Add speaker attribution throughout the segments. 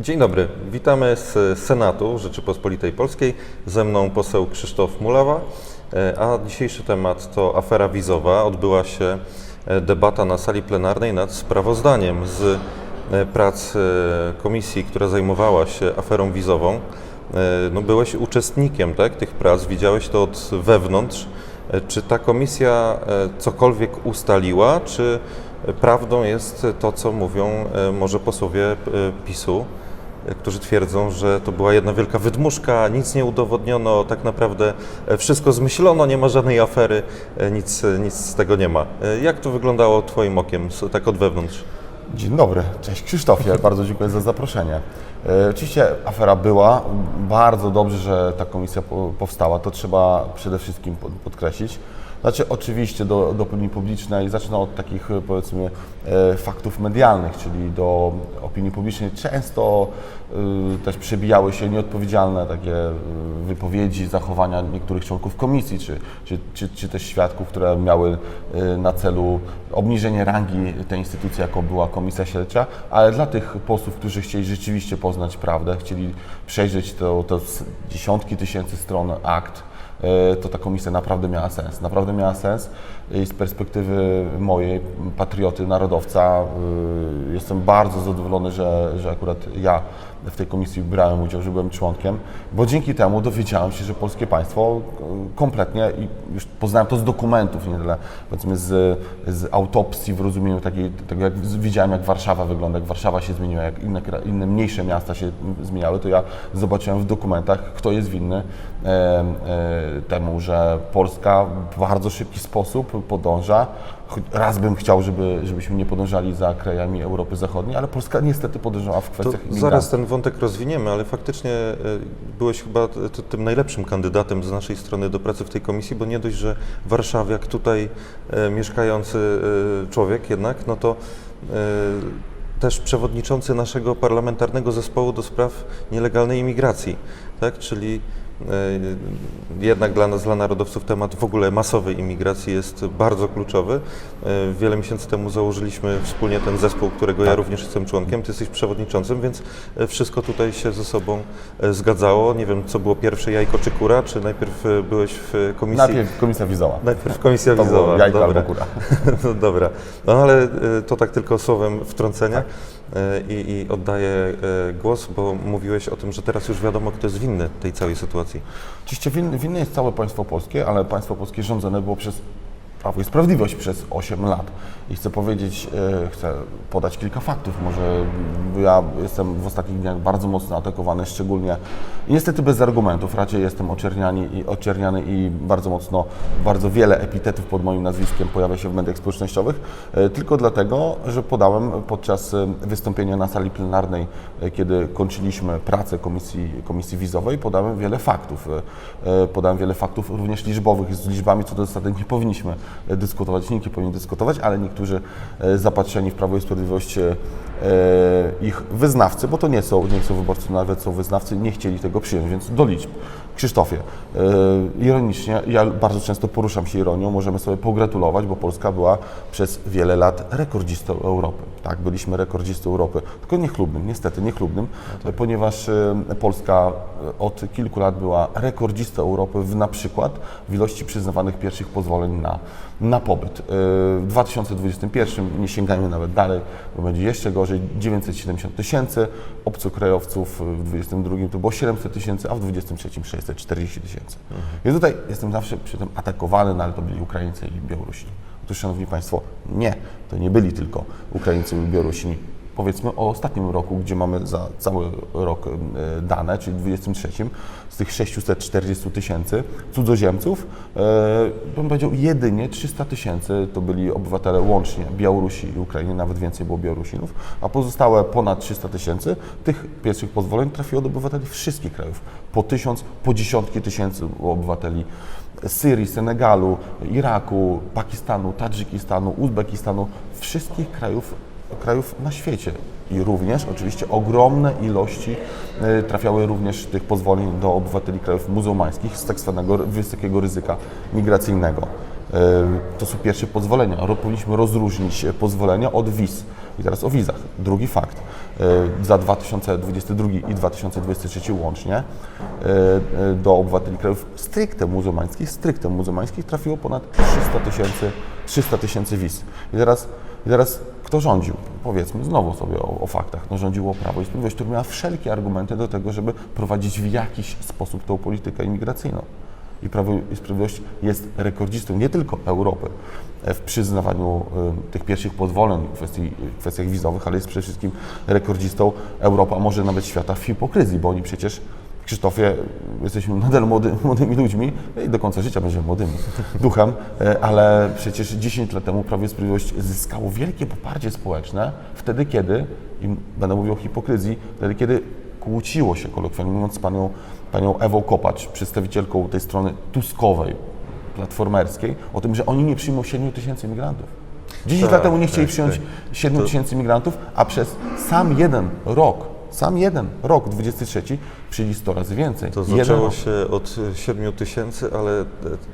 Speaker 1: Dzień dobry, witamy z Senatu Rzeczypospolitej Polskiej. Ze mną poseł Krzysztof Mulawa, e, a dzisiejszy temat to afera wizowa. Odbyła się e, debata na sali plenarnej nad sprawozdaniem z e, prac komisji, która zajmowała się aferą wizową. No, byłeś uczestnikiem tak, tych prac, widziałeś to od wewnątrz. Czy ta komisja cokolwiek ustaliła, czy prawdą jest to, co mówią może posłowie PiSu, którzy twierdzą, że to była jedna wielka wydmuszka, nic nie udowodniono, tak naprawdę e, wszystko zmyślono, nie ma żadnej afery, e, nic, e, nic z tego nie ma. Jak to wyglądało Twoim okiem, tak od wewnątrz?
Speaker 2: Dzień dobry, cześć Krzysztofie, bardzo dziękuję za zaproszenie. E, Oczywiście afera była, bardzo dobrze, że ta komisja po- powstała, to trzeba przede wszystkim pod- podkreślić. Znaczy oczywiście do, do opinii publicznej, zacznę od takich e, powiedzmy e, faktów medialnych, czyli do opinii publicznej. Często e, też przebijały się nieodpowiedzialne takie wypowiedzi, zachowania niektórych członków komisji, czy, czy, czy, czy też świadków, które miały na celu obniżenie rangi tej instytucji, jaką była komisja śledcza, ale dla tych posłów, którzy chcieli rzeczywiście poznać prawdę, chcieli przejrzeć to, to dziesiątki tysięcy stron akt, to ta komisja naprawdę miała sens. Naprawdę miała sens i z perspektywy mojej, patrioty, narodowca, y, jestem bardzo zadowolony, że, że akurat ja w tej komisji brałem udział, że byłem członkiem, bo dzięki temu dowiedziałem się, że polskie państwo y, kompletnie i już poznałem to z dokumentów, nie tyle powiedzmy z, z autopsji w rozumieniu takiej, tego jak widziałem jak Warszawa wygląda, jak Warszawa się zmieniła, jak inne, inne mniejsze miasta się zmieniały, to ja zobaczyłem w dokumentach, kto jest winny e, e, temu, że Polska w bardzo szybki sposób podąża. Raz bym chciał, żeby, żebyśmy nie podążali za krajami Europy Zachodniej, ale Polska niestety podążała w
Speaker 1: To
Speaker 2: kwestiach
Speaker 1: zaraz
Speaker 2: imigracji.
Speaker 1: ten wątek rozwiniemy, ale faktycznie e, byłeś chyba tym najlepszym kandydatem z naszej strony do pracy w tej komisji, bo nie dość, że warszawiak tutaj e, mieszkający e, człowiek jednak, no to też przewodniczący naszego parlamentarnego zespołu do spraw nielegalnej imigracji, tak? Czyli jednak dla nas, dla narodowców, temat w ogóle masowej imigracji jest bardzo kluczowy. E, Wiele miesięcy temu założyliśmy wspólnie ten zespół, którego ja również jestem członkiem. Ty jesteś przewodniczącym, więc e, wszystko tutaj się ze sobą e, zgadzało. Nie wiem, co było pierwsze, jajko czy kura, czy najpierw e, byłeś w komisji?
Speaker 2: Najpierw komisja wizowa.
Speaker 1: Najpierw komisja
Speaker 2: To
Speaker 1: wizowa.
Speaker 2: było jajko
Speaker 1: dobra.
Speaker 2: albo kura.
Speaker 1: No dobra, no ale e, to tak tylko słowem wtrącenia E, i, i oddaję e, głos, bo mówiłeś o tym, że teraz już wiadomo, kto jest winny tej całej sytuacji.
Speaker 2: Oczywiście winne, winne jest całe państwo polskie, ale państwo polskie rządzone było przez Prawo i Sprawiedliwość przez 8 lat. I chcę powiedzieć, e, chcę podać kilka faktów. Może ja jestem w ostatnich dniach bardzo mocno atakowany, szczególnie niestety bez argumentów. Raczej jestem oczerniany i, oczerniany i bardzo mocno, bardzo wiele epitetów pod moim nazwiskiem pojawia się w mediach społecznościowych, e, tylko dlatego, że podałem podczas e, wystąpienia na sali plenarnej, kiedy kończyliśmy pracę komisji, komisji wizowej, podałem wiele faktów. E, e, Podałem wiele faktów również liczbowych. Z liczbami co do zasady nie powinniśmy e, dyskutować, nikt nie powinien dyskutować, ale niektórzy e, zapatrzeni w Prawo i Sprawiedliwość e, ich wyznawcy, bo to nie są, nie są wyborcy, nawet są wyznawcy, nie chcieli tego przyjąć, więc do liczb. Krzysztofie, e, ironicznie, ja bardzo często poruszam się ironią, możemy sobie pogratulować, bo Polska była przez wiele lat rekordzistą Europy. Tak, byliśmy rekordzistą Europy, tylko niechlubnym, niestety niechlubnym, ponieważ e, Polska e, od kilku lat była rekordzistą Europy w na przykład w ilości przyznawanych pierwszych pozwoleń na, na pobyt. W 2021, nie sięgajmy nawet dalej, bo będzie jeszcze gorzej, 970 tysięcy obcokrajowców, w 2022 to było 700 tysięcy, a w 2023 640 tysięcy. Ja tutaj jestem zawsze przy tym atakowany, no ale to byli Ukraińcy i Białorusini. Otóż, Szanowni Państwo, nie, to nie byli tylko Ukraińcy i Białorusini. Powiedzmy o ostatnim roku, gdzie mamy za cały rok e, dane, czyli 23, z tych 640 tysięcy cudzoziemców, e, bym powiedział jedynie 300 tysięcy to byli obywatele łącznie Białorusi i Ukrainy, nawet więcej było Białorusinów, a pozostałe ponad 300 tysięcy tych pierwszych pozwoleń trafiło do obywateli wszystkich krajów. Po tysiąc, po dziesiątki tysięcy obywateli Syrii, Senegalu, Iraku, Pakistanu, Tadżykistanu, Uzbekistanu, wszystkich krajów, krajów na świecie. I również oczywiście ogromne ilości e, trafiały również tych pozwoleń do obywateli krajów muzułmańskich z tak zwanego wysokiego ryzyka migracyjnego. E, To są pierwsze pozwolenia. Powinniśmy rozróżnić e, pozwolenia od wiz. I teraz o wizach. Drugi fakt. za 2022 i 2023 łącznie do obywateli krajów stricte muzułmańskich, stricte muzułmańskich trafiło ponad 300 tysięcy 300 tysięcy wiz. I teraz, I teraz kto rządził? Powiedzmy znowu sobie o, o faktach. No, rządziło Prawo i Sprawiedliwość, które miało wszelkie argumenty do tego, żeby prowadzić w jakiś sposób tą politykę imigracyjną. I Prawo i Sprawiedliwość jest rekordzistą nie tylko Europy w przyznawaniu y, tych pierwszych pozwoleń w kwestii, w kwestiach wizowych, ale jest przede wszystkim rekordzistą Europy, a może nawet świata w hipokryzji, bo oni przecież Krzysztofie, jesteśmy nadal młody, młodymi ludźmi i do końca życia będziemy młodymi duchem, e, ale przecież 10 lat temu Prawo i Sprawiedliwość zyskało wielkie poparcie społeczne wtedy, kiedy, i będę mówił o hipokryzji, wtedy, kiedy kłóciło się, kolokwialnie mówiąc, z panią, panią Ewą Kopacz, przedstawicielką tej strony tuskowej, platformerskiej, o tym, że oni nie przyjmą 7 tysięcy migrantów. 10
Speaker 1: Tak,
Speaker 2: lat temu nie chcieli
Speaker 1: tak,
Speaker 2: przyjąć
Speaker 1: tak.
Speaker 2: 7 tysięcy migrantów, a przez sam jeden rok, sam jeden rok, 23, przyjęli 100 razy więcej.
Speaker 1: To
Speaker 2: Jeden
Speaker 1: zaczęło
Speaker 2: rok.
Speaker 1: się od 7 tysięcy, ale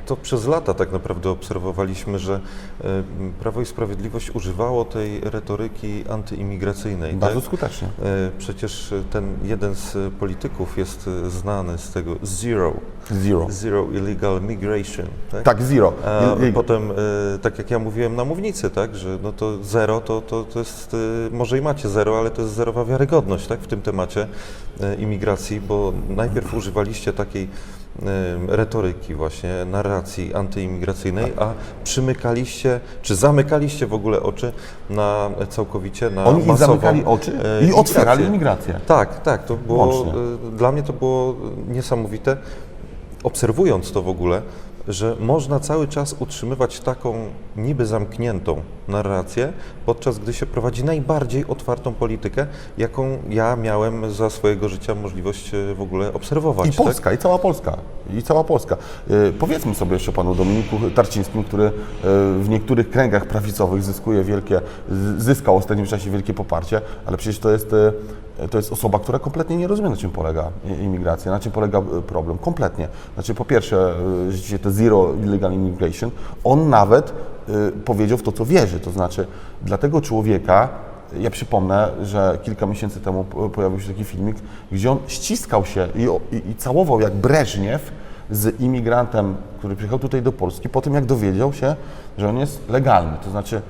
Speaker 1: to przez lata tak naprawdę obserwowaliśmy, że e, Prawo i Sprawiedliwość używało tej retoryki antyimigracyjnej.
Speaker 2: Bardzo
Speaker 1: tak?
Speaker 2: skutecznie.
Speaker 1: E, Przecież ten jeden z polityków jest e, znany z tego zero,
Speaker 2: Zero.
Speaker 1: zero illegal migration. Tak?
Speaker 2: Tak, zero.
Speaker 1: A potem, tak jak ja mówiłem na mównicy, tak, że no to zero to, to, to jest, może i macie zero, ale to jest zerowa wiarygodność tak, w tym temacie imigracji, bo najpierw używaliście takiej e, retoryki właśnie, narracji antyimigracyjnej, a przymykaliście, czy zamykaliście w ogóle oczy na całkowicie na
Speaker 2: Oni
Speaker 1: masową,
Speaker 2: zamykali oczy
Speaker 1: e,
Speaker 2: i otwierali
Speaker 1: imigrację. Tak, tak, to było,
Speaker 2: Łącznie.
Speaker 1: y, dla mnie to było niesamowite, obserwując to w ogóle, że można cały czas utrzymywać taką niby zamkniętą narrację, podczas gdy się prowadzi najbardziej otwartą politykę, jaką ja miałem za swojego życia możliwość y, w ogóle obserwować.
Speaker 2: I
Speaker 1: tak?
Speaker 2: Polska, i cała Polska. I cała Polska. Y, powiedzmy sobie jeszcze panu Dominiku Tarcińskim, który y, w niektórych kręgach prawicowych zyskuje wielkie, zyskał w ostatnim czasie wielkie poparcie, ale przecież to jest, to jest osoba, która kompletnie nie rozumie, na czym polega imigracja, na czym polega y, problem. Kompletnie. Znaczy, po pierwsze, y, rzeczywiście to zero illegal immigration, on nawet y, powiedział w to, co wierzy. To znaczy, dla tego człowieka ja przypomnę, że kilka miesięcy temu po- pojawił się taki filmik, gdzie on ściskał się i, i, i całował jak Breżniew z imigrantem, który przyjechał tutaj do Polski, po tym jak dowiedział się, że on jest legalny. To znaczy,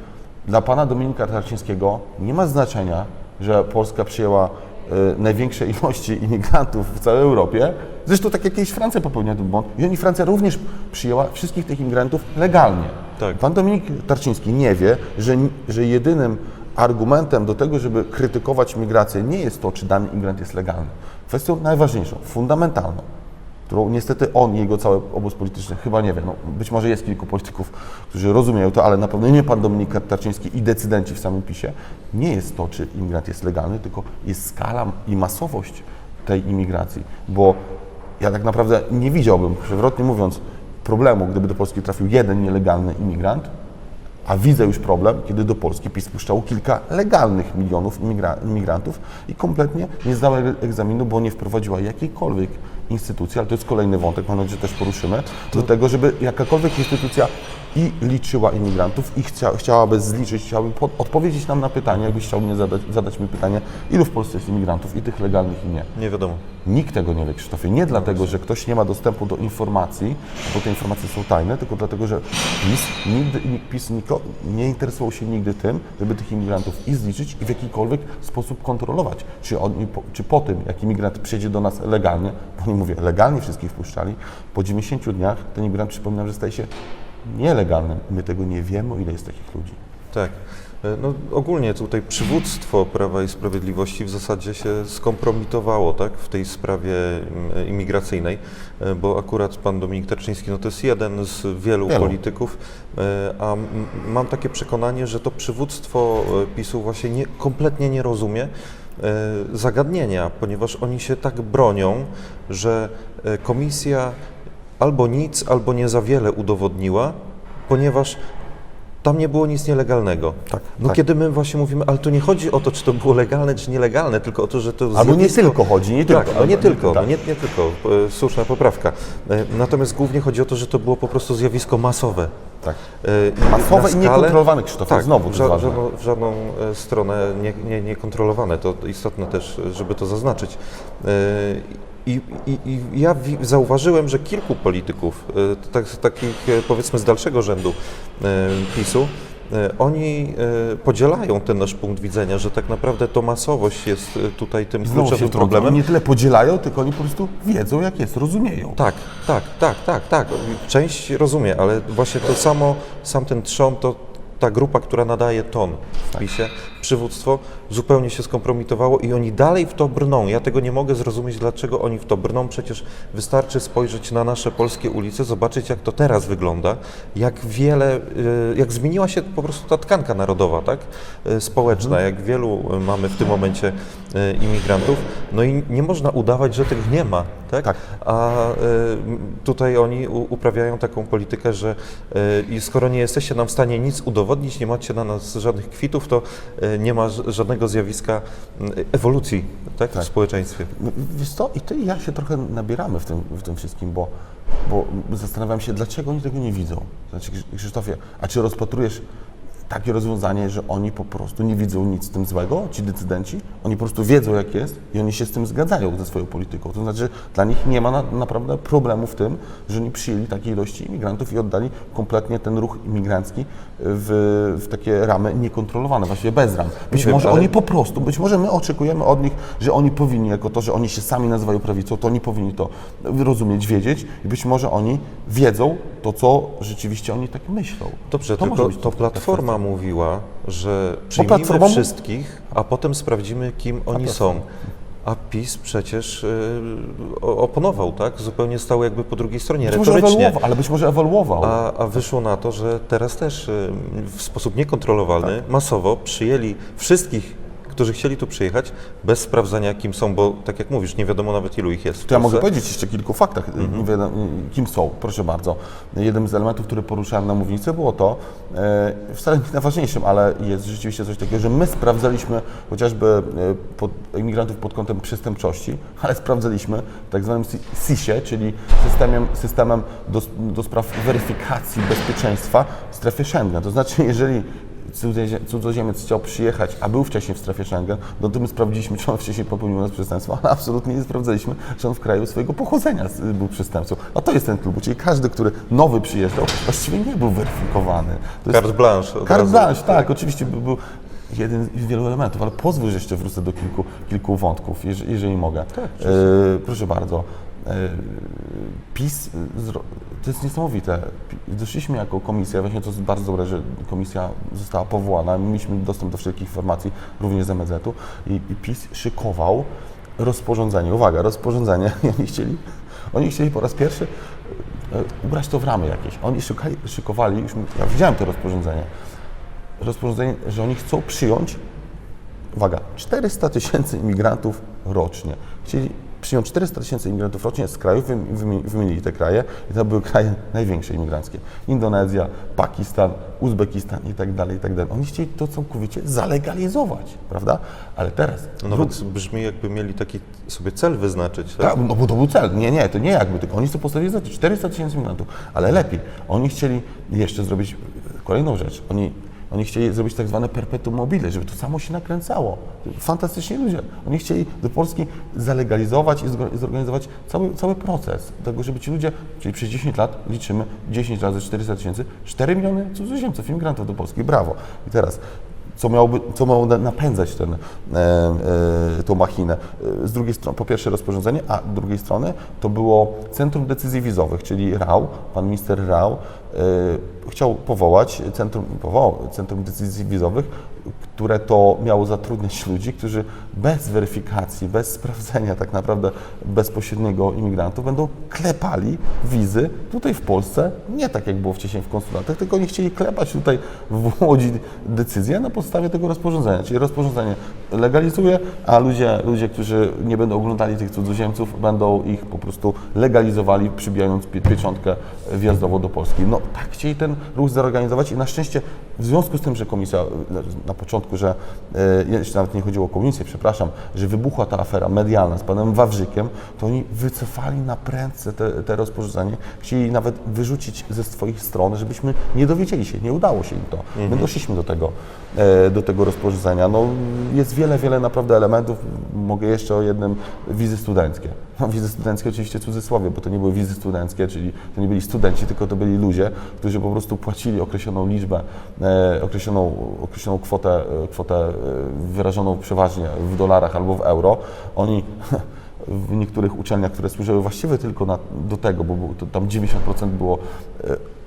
Speaker 2: dla pana Dominika Tarczyńskiego nie ma znaczenia, że Polska przyjęła y, największe ilości imigrantów w całej Europie. Zresztą tak jak kiedyś Francja popełniła ten błąd i oni Francja również przyjęła wszystkich tych imigrantów legalnie.
Speaker 1: Tak.
Speaker 2: Pan Dominik Tarczyński nie wie, że, że jedynym argumentem do tego, żeby krytykować migrację nie jest to, czy dany imigrant jest legalny. Kwestią najważniejszą, fundamentalną, którą niestety on i jego cały obóz polityczny chyba nie wie. No, być może jest kilku polityków, którzy rozumieją to, ale na pewno nie pan Dominik Tarczyński i decydenci w samym PiSie. Nie jest to, czy imigrant jest legalny, tylko jest skala i masowość tej imigracji. Bo ja tak naprawdę nie widziałbym, przewrotnie mówiąc, problemu, gdyby do Polski trafił jeden nielegalny imigrant, a widzę już problem, kiedy do Polski PiS puszczało kilka legalnych milionów imigra- imigrantów i kompletnie nie zdała egzaminu, bo nie wprowadziła jakiejkolwiek instytucji, ale to jest kolejny wątek, mam nadzieję, że też poruszymy, do tego, żeby jakakolwiek instytucja i liczyła imigrantów i chcia, chciałaby zliczyć, chciałaby pod, odpowiedzieć nam na pytanie, jakbyś chciał mnie zadać, zadać mi pytanie, ilu w Polsce jest imigrantów i tych legalnych i nie.
Speaker 1: Nie wiadomo.
Speaker 2: Nikt tego nie wie, Krzysztofie. Nie dlatego, że ktoś nie ma dostępu do informacji, bo te informacje są tajne, tylko dlatego, że PiS, nigdy, PiS niko, nie interesował się nigdy tym, żeby tych imigrantów i zliczyć i w jakikolwiek sposób kontrolować. Czy, po, czy po tym, jak imigrant przyjdzie do nas legalnie, bo nie mówię, legalnie wszystkich wpuszczali, po 90 dniach ten imigrant, przypominam, że staje się nielegalnym. My tego nie wiemy, o ile jest takich ludzi.
Speaker 1: Tak. E, No, ogólnie tutaj przywództwo Prawa i Sprawiedliwości w zasadzie się skompromitowało tak, w tej sprawie mm, imigracyjnej, e, bo akurat pan Dominik Tarczyński no, to jest jeden z wielu,
Speaker 2: Wielu.
Speaker 1: polityków, e, a mam takie przekonanie, że to przywództwo PiSu właśnie nie, kompletnie nie rozumie zagadnienia, ponieważ oni się tak bronią, że komisja albo nic, albo nie za wiele udowodniła, ponieważ tam nie było nic nielegalnego.
Speaker 2: Tak,
Speaker 1: No
Speaker 2: tak.
Speaker 1: kiedy my właśnie mówimy, ale to nie chodzi o to, czy to było legalne, czy nielegalne, tylko o to, że to
Speaker 2: Albo nie tylko chodzi, nie
Speaker 1: tak,
Speaker 2: tylko.
Speaker 1: no nie
Speaker 2: Albo-
Speaker 1: tylko,
Speaker 2: tak.
Speaker 1: no nie, nie tylko, e, słuszna poprawka. E, Natomiast głównie chodzi o to, że to było po prostu zjawisko masowe.
Speaker 2: Tak.
Speaker 1: E,
Speaker 2: Masowe
Speaker 1: na
Speaker 2: i niekontrolowane, Krzysztofie,
Speaker 1: tak,
Speaker 2: znowu to
Speaker 1: w, ża- żadną, w żadną stronę nie, nie, niekontrolowane. To istotne też, żeby to zaznaczyć. I, i, I ja zauważyłem, że kilku polityków, e, tak, takich e, powiedzmy z dalszego rzędu e, PiSu, oni podzielają ten nasz punkt widzenia, że tak naprawdę to masowość jest tutaj tym
Speaker 2: Znowu
Speaker 1: kluczowym problemem.
Speaker 2: Oni nie tyle podzielają, tylko oni po prostu wiedzą, jak jest, rozumieją.
Speaker 1: Tak, tak, tak, tak, tak. Część rozumie, ale właśnie to samo, sam ten trzon, to ta grupa, która nadaje ton w PiSie, przywództwo, zupełnie się skompromitowało i oni dalej w to brną. Ja tego nie mogę zrozumieć, dlaczego oni w to brną. Przecież wystarczy spojrzeć na nasze polskie ulice, zobaczyć jak to teraz wygląda, jak wiele, y, jak zmieniła się po prostu ta tkanka narodowa, tak, y, społeczna, jak wielu y, mamy w tym momencie imigrantów. No i nie można udawać, że tego nie ma, tak?
Speaker 2: Tak.
Speaker 1: A y, tutaj oni uprawiają taką politykę, że y, skoro nie jesteście nam w stanie nic udowodnić, nie macie na nas żadnych kwitów, to y, nie ma żadnego zjawiska y, ewolucji tak,
Speaker 2: Tak.
Speaker 1: w społeczeństwie.
Speaker 2: Wiesz co, i ty i ja się trochę nabieramy w tym, w tym wszystkim, bo, bo zastanawiam się, dlaczego oni tego nie widzą. Znaczy, Krzysz- Krzysztofie, a czy rozpatrujesz takie rozwiązanie, że oni po prostu nie widzą nic z tym złego, ci decydenci? Oni po prostu wiedzą, jak jest i oni się z tym zgadzają ze swoją polityką. To znaczy, dla nich nie ma na, naprawdę problemu w tym, że oni przyjęli takiej ilości imigrantów i oddali kompletnie ten ruch imigrancki w, w takie ramy niekontrolowane, właściwie bez ram. Być
Speaker 1: wiem,
Speaker 2: może
Speaker 1: ale-
Speaker 2: oni po prostu, być może my oczekujemy od nich, że oni powinni, jako to, że oni się sami nazywają prawicą, to oni powinni to rozumieć, wiedzieć i być może oni wiedzą to, co rzeczywiście oni tak myślą.
Speaker 1: Dobrze,
Speaker 2: To może
Speaker 1: tylko to Platforma mówiła, że przyjmijmy
Speaker 2: Platforma mu-
Speaker 1: wszystkich, a potem sprawdzimy, kim oni są. A PiS przecież y, oponował, tak? Zupełnie stał jakby po drugiej stronie,
Speaker 2: Być może
Speaker 1: retorycznie.
Speaker 2: ewoluował, ale być może ewoluował.
Speaker 1: A, a wyszło na to, że teraz też y, w sposób niekontrolowalny,
Speaker 2: Tak.
Speaker 1: masowo przyjęli wszystkich, którzy chcieli tu przyjechać, bez sprawdzania, kim są, bo tak jak mówisz, nie wiadomo nawet ilu ich jest.
Speaker 2: To ja mogę powiedzieć jeszcze kilku faktach,
Speaker 1: Mhm.
Speaker 2: Mówię, no, kim są, proszę bardzo. Jednym z elementów, który poruszałem na mównicy było to, e, wcale nie najważniejszym, ale jest rzeczywiście coś takiego, że my sprawdzaliśmy chociażby pod, imigrantów pod kątem przestępczości, ale sprawdzaliśmy tak zwanym Si- SIS-ie, czyli systemem, systemem do, do spraw weryfikacji bezpieczeństwa w strefie Schengen. To znaczy, jeżeli cudzozie- cudzoziemiec chciał przyjechać, a był wcześniej w strefie Schengen, no to my sprawdziliśmy, czy on wcześniej popełnił nas przestępstwo, ale absolutnie nie sprawdzaliśmy, czy on w kraju swojego pochodzenia był przestępcą. A to jest ten klub, czyli każdy, który nowy przyjeżdżał, właściwie nie był weryfikowany.
Speaker 1: Carte blanche.
Speaker 2: Carte blanche, tak, oczywiście by był jeden z wielu elementów, ale pozwól, że jeszcze wrócę do kilku, kilku wątków, jeżeli, jeżeli mogę.
Speaker 1: Tak,
Speaker 2: e, proszę bardzo. E, PiS, to jest niesamowite. Doszliśmy jako komisja, właśnie to jest bardzo dobre, że komisja została powołana, mieliśmy dostęp do wszelkich informacji, również z MZ-u i, i PiS szykował rozporządzenie, uwaga, rozporządzenie, oni chcieli, oni chcieli po raz pierwszy e, ubrać to w ramy jakieś. Oni szukali, szykowali, już, ja widziałem to rozporządzenie, rozporządzenie, że oni chcą przyjąć, uwaga, 400 tysięcy imigrantów rocznie. Chcieli przyjąć 400 tysięcy imigrantów rocznie z krajów, wymi- wymi- wymienili te kraje i to były kraje największe imigranckie. Indonezja, Pakistan, Uzbekistan i tak dalej, i tak dalej. Oni chcieli to całkowicie zalegalizować, prawda? Ale teraz...
Speaker 1: No Nawet brzmi jakby mieli taki sobie cel wyznaczyć. Tak?
Speaker 2: Tak, no bo to był cel. Nie, nie, to nie jakby, tylko oni sobie postawili za to 400 tysięcy imigrantów, ale lepiej. Oni chcieli jeszcze zrobić kolejną rzecz. Oni, oni chcieli zrobić tak zwane perpetuum mobile, żeby to samo się nakręcało. Fantastyczni ludzie. Oni chcieli do Polski zalegalizować i zorganizować cały, cały proces tego, żeby ci ludzie, czyli przez 10 lat liczymy 10 razy 400 tysięcy, 4 miliony cudzoziemców, imigrantów do Polski. Brawo. I teraz co miałoby, co miało na- napędzać ten, e, e, tą machinę. E, Z drugiej strony, po pierwsze rozporządzenie, a z drugiej strony to było Centrum Decyzji Wizowych, czyli RAU, pan minister RAU e, chciał powołać centrum, powołał Centrum Decyzji Wizowych, które to miało zatrudniać ludzi, którzy bez weryfikacji, bez sprawdzenia tak naprawdę bezpośredniego imigrantów będą klepali wizy tutaj w Polsce, nie tak jak było wcześniej w konsulatach, tylko oni chcieli klepać tutaj w Łodzi decyzję na podstawie tego rozporządzenia. Czyli rozporządzenie legalizuje, a ludzie, ludzie którzy nie będą oglądali tych cudzoziemców, będą ich po prostu legalizowali, przybijając pie- pieczątkę wjazdową do Polski. No tak chcieli ten ruch zorganizować i na szczęście w związku z tym, że komisja na początku początku, że jeszcze nawet nie chodziło o komunicję, przepraszam, że wybuchła ta afera medialna z panem Wawrzykiem, to oni wycofali na prędce te, te rozporządzenie, chcieli nawet wyrzucić ze swoich stron, żebyśmy nie dowiedzieli się, nie udało się im to. My doszliśmy do tego, e, do tego rozporządzenia. No, jest wiele, wiele naprawdę elementów. Mogę jeszcze o jednym, wizy studenckie. No, wizy studenckie oczywiście w cudzysłowie, bo to nie były wizy studenckie, czyli to nie byli studenci, tylko to byli ludzie, którzy po prostu płacili określoną liczbę, e, określoną, określoną kwotę, e, kwotę e, wyrażoną przeważnie w dolarach albo w euro. Oni w niektórych uczelniach, które służyły właściwie tylko na, do tego, bo tam 90% było e,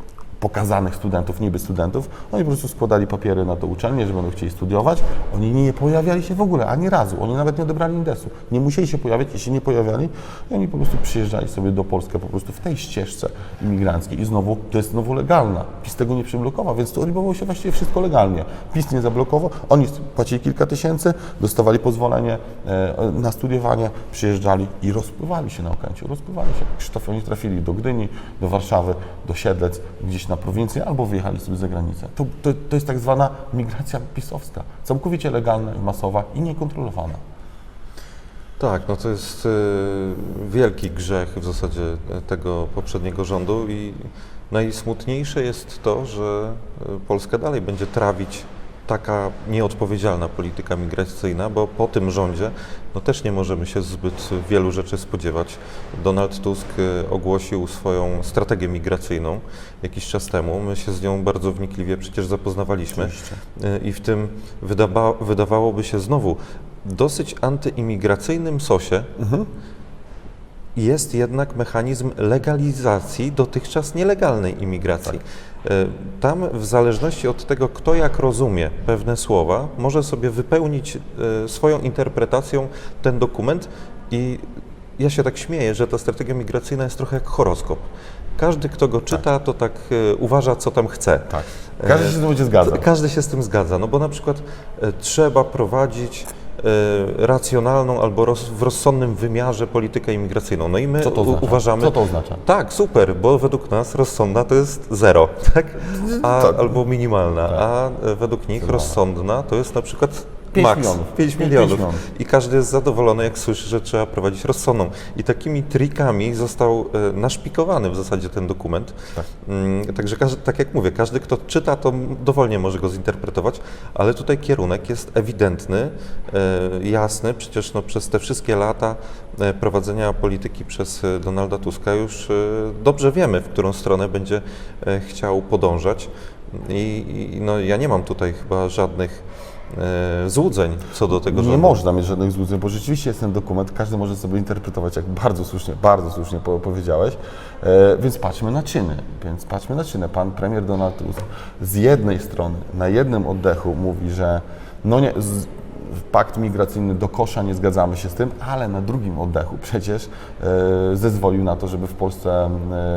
Speaker 2: pokazanych studentów, niby studentów, oni po prostu składali papiery na to uczelnię, że będą chcieli studiować. Oni nie pojawiali się w ogóle, ani razu. Oni nawet nie odebrali indesu. Nie musieli się pojawiać, jeśli nie pojawiali, i oni po prostu przyjeżdżali sobie do Polski po prostu w tej ścieżce imigranckiej. I znowu, to jest znowu legalna. PiS tego nie przyblokował, więc to odbywało się właściwie wszystko legalnie. PiS nie zablokował, oni płacili kilka tysięcy, dostawali pozwolenie e, na studiowanie, przyjeżdżali i rozpływali się na Okęciu, rozpływali się. Krzysztof, oni trafili do Gdyni, do Warszawy, do Siedlec, gdzieś na prowincję, albo wyjechali sobie za granicę. To, to, to jest tak zwana migracja pisowska, całkowicie legalna masowa i niekontrolowana.
Speaker 1: Tak, no to jest y, wielki grzech w zasadzie tego poprzedniego rządu i najsmutniejsze jest to, że y, Polskę dalej będzie trawić taka nieodpowiedzialna polityka migracyjna, bo po tym rządzie no też nie możemy się zbyt wielu rzeczy spodziewać. Donald Tusk y, ogłosił swoją strategię migracyjną jakiś czas temu. My się z nią bardzo wnikliwie przecież zapoznawaliśmy.
Speaker 2: Oczywiście.
Speaker 1: Y, I w tym wydaba, wydawałoby się znowu dosyć antyimigracyjnym sosie jest jednak mechanizm legalizacji dotychczas nielegalnej imigracji. Y, Tam w zależności od tego, kto jak rozumie pewne słowa, może sobie wypełnić y, swoją interpretacją ten dokument i ja się tak śmieję, że ta strategia migracyjna jest trochę jak horoskop. Każdy, kto go czyta, to tak y, uważa, co tam chce.
Speaker 2: Tak. Każdy się z tym.
Speaker 1: To Każdy się z tym zgadza, no bo na przykład e, trzeba prowadzić e, racjonalną albo roz, w rozsądnym wymiarze politykę imigracyjną. No i my
Speaker 2: Co to oznacza?
Speaker 1: uważamy.
Speaker 2: Co to oznacza?
Speaker 1: Tak, super, bo według nas rozsądna to jest zero, tak? A,
Speaker 2: Tak.
Speaker 1: Albo minimalna, a e, według nich rozsądna to jest na przykład
Speaker 2: Pięć
Speaker 1: max,
Speaker 2: milionów.
Speaker 1: 5
Speaker 2: Pięć
Speaker 1: milionów.
Speaker 2: milionów.
Speaker 1: I każdy jest zadowolony, jak słyszy, że trzeba prowadzić rozsądną. I takimi trikami został e, naszpikowany w zasadzie ten dokument.
Speaker 2: Tak.
Speaker 1: Mm, Także, każdy, tak jak mówię, każdy, kto czyta, to dowolnie może go zinterpretować, ale tutaj kierunek jest ewidentny, e, jasny. Przecież no, przez te wszystkie lata e, prowadzenia polityki przez e, Donalda Tuska już e, dobrze wiemy, w którą stronę będzie e, chciał podążać. I, i no, ja nie mam tutaj chyba żadnych złudzeń co do tego
Speaker 2: Nie
Speaker 1: rządu.
Speaker 2: można mieć żadnych złudzeń, bo rzeczywiście jest ten dokument, każdy może sobie interpretować, jak bardzo słusznie, bardzo słusznie po- powiedziałeś, e, więc patrzmy na czyny, więc patrzmy na czyny. Pan premier Donald Tusk z jednej strony, na jednym oddechu mówi, że no nie, z, pakt migracyjny do kosza, nie zgadzamy się z tym, ale na drugim oddechu przecież e, zezwolił na to, żeby w Polsce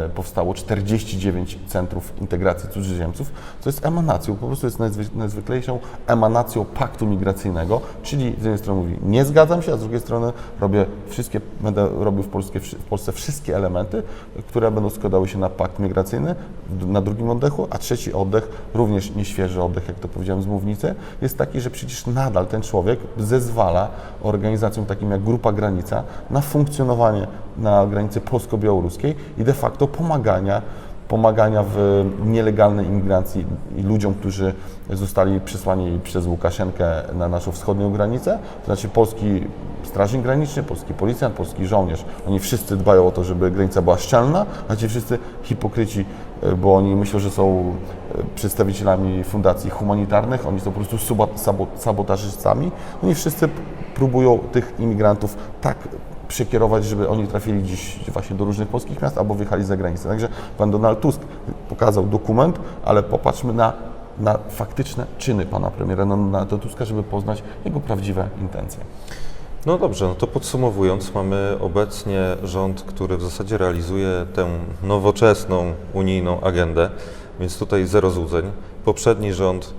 Speaker 2: e, powstało 49 centrów integracji cudzoziemców, co jest emanacją, po prostu jest najzwy, najzwyklejszą emanacją paktu migracyjnego, czyli z jednej strony mówi nie zgadzam się, a z drugiej strony robię wszystkie, będę robił w, w Polsce wszystkie elementy, które będą składały się na pakt migracyjny na drugim oddechu, a trzeci oddech, również nieświeży oddech, jak to powiedziałem z mównicy, jest taki, że przecież nadal ten człowiek zezwala organizacjom takim jak Grupa Granica na funkcjonowanie na granicy polsko-białoruskiej i de facto pomagania pomagania w nielegalnej imigracji ludziom, którzy zostali przesłani przez Łukaszenkę na naszą wschodnią granicę, to znaczy polski strażnik graniczny, polski policjant, polski żołnierz. Oni wszyscy dbają o to, żeby granica była szczelna, a ci wszyscy hipokryci, e, bo oni myślą, że są e, przedstawicielami fundacji humanitarnych, oni są po prostu sabotażystami. Oni wszyscy próbują tych imigrantów tak przekierować, żeby oni trafili gdzieś właśnie do różnych polskich miast albo wyjechali za granicę. Także pan Donald Tusk pokazał dokument, ale popatrzmy na, na faktyczne czyny pana premiera na, na to Tuska, żeby poznać jego prawdziwe intencje.
Speaker 1: No dobrze, no to podsumowując, mamy obecnie rząd, który w zasadzie realizuje tę nowoczesną unijną agendę, więc tutaj zero złudzeń. Poprzedni rząd,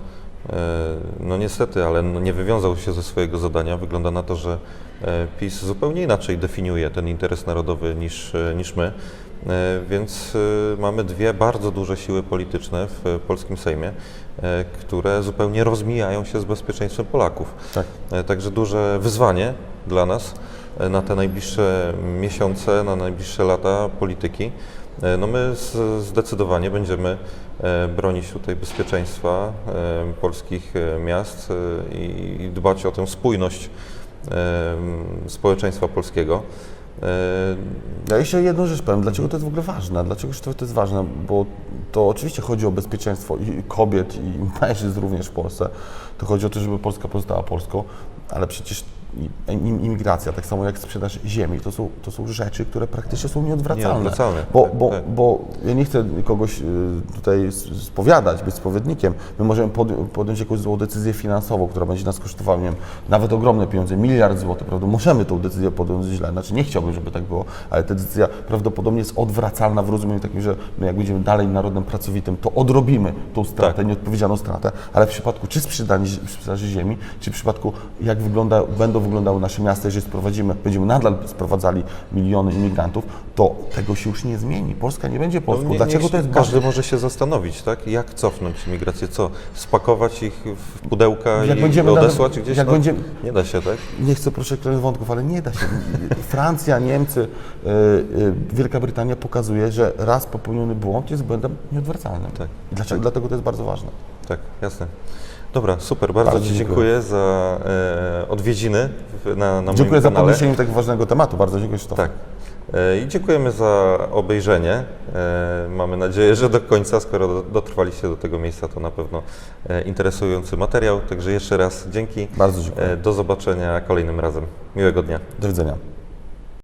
Speaker 1: no niestety, ale no nie wywiązał się ze swojego zadania. Wygląda na to, że e, PiS zupełnie inaczej definiuje ten interes narodowy niż, e, niż my. E, Więc e, mamy dwie bardzo duże siły polityczne w e, polskim Sejmie, e, które zupełnie rozmijają się z bezpieczeństwem Polaków.
Speaker 2: Tak.
Speaker 1: E, Także duże wyzwanie dla nas e, na te najbliższe miesiące, na najbliższe lata polityki. E, No my zdecydowanie będziemy e, bronić tutaj bezpieczeństwa e, polskich miast i dbać o tę spójność społeczeństwa polskiego.
Speaker 2: Ja jeszcze jedną rzecz powiem, dlaczego to jest w ogóle ważne? Dlaczego to jest ważne? Bo to oczywiście chodzi o bezpieczeństwo i kobiet, i mężczyzn również w Polsce. To chodzi o to, żeby Polska pozostała Polską, ale przecież imigracja, tak samo jak sprzedaż ziemi, to są, to są rzeczy, które praktycznie są nieodwracalne.
Speaker 1: Nieodwracalne,
Speaker 2: Bo,
Speaker 1: tak,
Speaker 2: bo,
Speaker 1: tak.
Speaker 2: bo ja nie chcę kogoś y, tutaj spowiadać, być spowiednikiem. My możemy pod, podjąć jakąś złą decyzję finansową, która będzie nas kosztowała, nie wiem, nawet ogromne pieniądze, miliard złotych, prawda? Możemy tą decyzję podjąć źle. Znaczy nie chciałbym, żeby tak było, ale ta decyzja prawdopodobnie jest odwracalna w rozumieniu takim, że my jak będziemy dalej narodem pracowitym, to odrobimy tą stratę,
Speaker 1: Tak.
Speaker 2: nieodpowiedzialną stratę, ale w przypadku czy sprzedaży ziemi, czy w przypadku jak wygląda, będą wyglądały nasze miasta, jeżeli sprowadzimy, będziemy nadal sprowadzali miliony imigrantów, to tego się już nie zmieni. Polska nie będzie Polską.
Speaker 1: No nie-
Speaker 2: Dlaczego to jest
Speaker 1: Każdy
Speaker 2: ważne?
Speaker 1: może się zastanowić, tak? Jak cofnąć migrację? Co? Spakować ich w pudełka
Speaker 2: Jak
Speaker 1: i
Speaker 2: będziemy
Speaker 1: odesłać
Speaker 2: nawet-
Speaker 1: gdzieś?
Speaker 2: jak
Speaker 1: no,
Speaker 2: będziemy-
Speaker 1: Nie da się, tak?
Speaker 2: Nie chcę proszę kręcić wątków, ale nie da się. Francja, Niemcy, y, y, Wielka Brytania pokazuje, że raz popełniony błąd jest błędem nieodwracalnym.
Speaker 1: Tak.
Speaker 2: Dlaczego, dlatego to jest bardzo ważne.
Speaker 1: Tak, jasne. Dobra, super. Bardzo,
Speaker 2: Bardzo
Speaker 1: Ci
Speaker 2: dziękuję.
Speaker 1: dziękuję za e, odwiedziny na, na
Speaker 2: Dziękuję za podniesienie tego ważnego tematu. Bardzo dziękuję Krzysztof.
Speaker 1: Tak. E, I dziękujemy za obejrzenie. E, Mamy nadzieję, że do końca, skoro do- dotrwaliście do tego miejsca, to na pewno e, interesujący materiał. Także jeszcze raz dzięki.
Speaker 2: Bardzo dziękuję.
Speaker 1: E, Do zobaczenia kolejnym razem. Miłego dnia.
Speaker 2: Do widzenia.